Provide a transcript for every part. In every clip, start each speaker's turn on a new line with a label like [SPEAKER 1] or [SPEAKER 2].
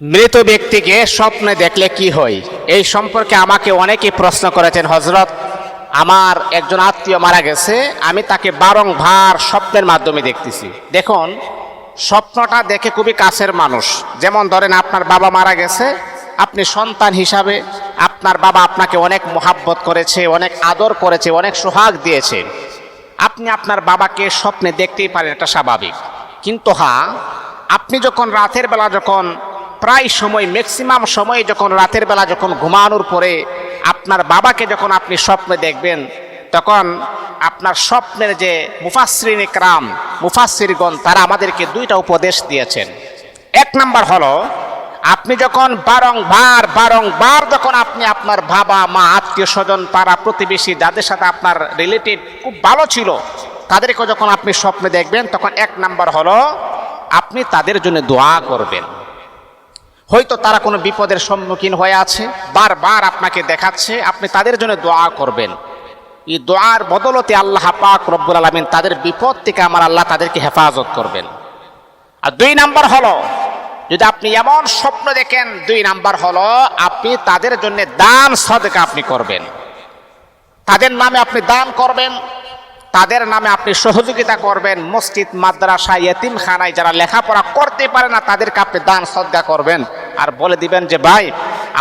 [SPEAKER 1] মৃত ব্যক্তিকে স্বপ্নে দেখলে কি হয়? এই সম্পর্কে আমাকে অনেকেই প্রশ্ন করেছেন হজরত আমার একজন আত্মীয় মারা গেছে, আমি তাকে বারংবার স্বপ্নের মাধ্যমে দেখতেছি। দেখুন, স্বপ্নটা দেখে খুবই কাছের মানুষ। যেমন ধরেন, আপনার বাবা মারা গেছে, আপনি সন্তান হিসাবে আপনার বাবা আপনাকে অনেক মোহাব্বত করেছে, অনেক আদর করেছে, অনেক সোহাগ দিয়েছে। আপনি আপনার বাবাকে স্বপ্নে দেখতেই পারেন, এটা স্বাভাবিক। কিন্তু হ্যাঁ আপনি যখন রাতের বেলা যখন প্রায় সময় ম্যাক্সিমাম সময় যখন রাতের বেলা যখন ঘুমানোর পরে আপনার বাবাকে যখন আপনি স্বপ্নে দেখবেন, তখন আপনার স্বপ্নের যে মুফাসরিন ইকরাম মুফাসরিগণ তারা আমাদেরকে দুইটা উপদেশ দিয়েছেন। এক নাম্বার হলো, আপনি যখন বারংবার বারংবার যখন আপনি আপনার বাবা, মা, আত্মীয় স্বজন, পাড়া প্রতিবেশী, যাদের সাথে আপনার রিলেটিভ খুব ভালো ছিল তাদেরকে যখন আপনি স্বপ্নে দেখবেন, তখন এক নাম্বার হলো, আপনি তাদের জন্য দোয়া করবেন। হয়তো তারা কোনো বিপদের সম্মুখীন হয়ে আছে, বারবার আপনাকে দেখাচ্ছে, আপনি তাদের জন্য দোয়া করবেন। এই দোয়ার বদলতে আল্লাহ পাক রব্বুল আলমিন তাদের বিপদ থেকে আমার আল্লাহ তাদেরকে হেফাজত করবেন। আর দুই নাম্বার হলো, যদি আপনি এমন স্বপ্ন দেখেন, দুই নাম্বার হলো, আপনি তাদের জন্য দান সদকা আপনি করবেন। তাদের নামে আপনি দান করবেন তাদের নামে আপনি সহযোগিতা করবেন। মসজিদ, মাদ্রাসা ইয়েতিমখানায় যারা লেখাপড়া করতে পারে না, তাদেরকে আপনি দান সদ্গা করবেন। আর বলে দিবেন যে, ভাই,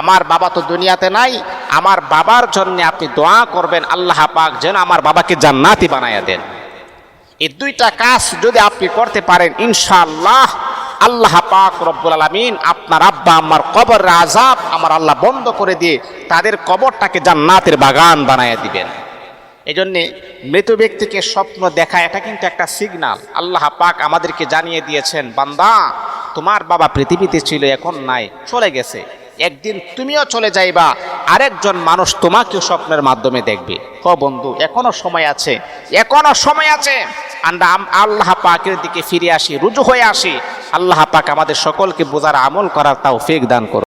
[SPEAKER 1] আমার বাবা তো দুনিয়াতে নাই। আমার বাবার জন্য আপনি দোয়া করবেন। আল্লাহ পাক যেন আমার বাবাকে জান্নাতি বানাইয়া দেন। এই দুইটা কাজ যদি আপনি করতে পারেন, ইনশাআল্লাহ আল্লাহ পাক রব্বুল আলমিন আপনার আব্বা, আমার কবর আজাব আমার আল্লাহ বন্ধ করে দিয়ে তাদের কবরটাকে জান্নাতের বাগান বানাইয়া দিবেন। এই জন্যে মৃত ব্যক্তিকে স্বপ্ন দেখা, এটা কিন্তু একটা সিগনাল আল্লাহ পাক আমাদেরকে জানিয়ে দিয়েছেন, বান্দা, তোমার বাবা পৃথিবীতে ছিল, এখন নাই, চলে গেছে। একদিন তুমিও চলে যাইবা, আরেকজন মানুষ তোমাকেও স্বপ্নের মাধ্যমে দেখবে। ক বন্ধু, এখনও সময় আছে, এখনও সময় আছে। আমরা আল্লাহ পাকের দিকে ফিরে আসি, রুজু হয়ে আসি। আল্লাহ পাক আমাদের সকলকে বোঝার আমল করার তাও ফেক দান করুন।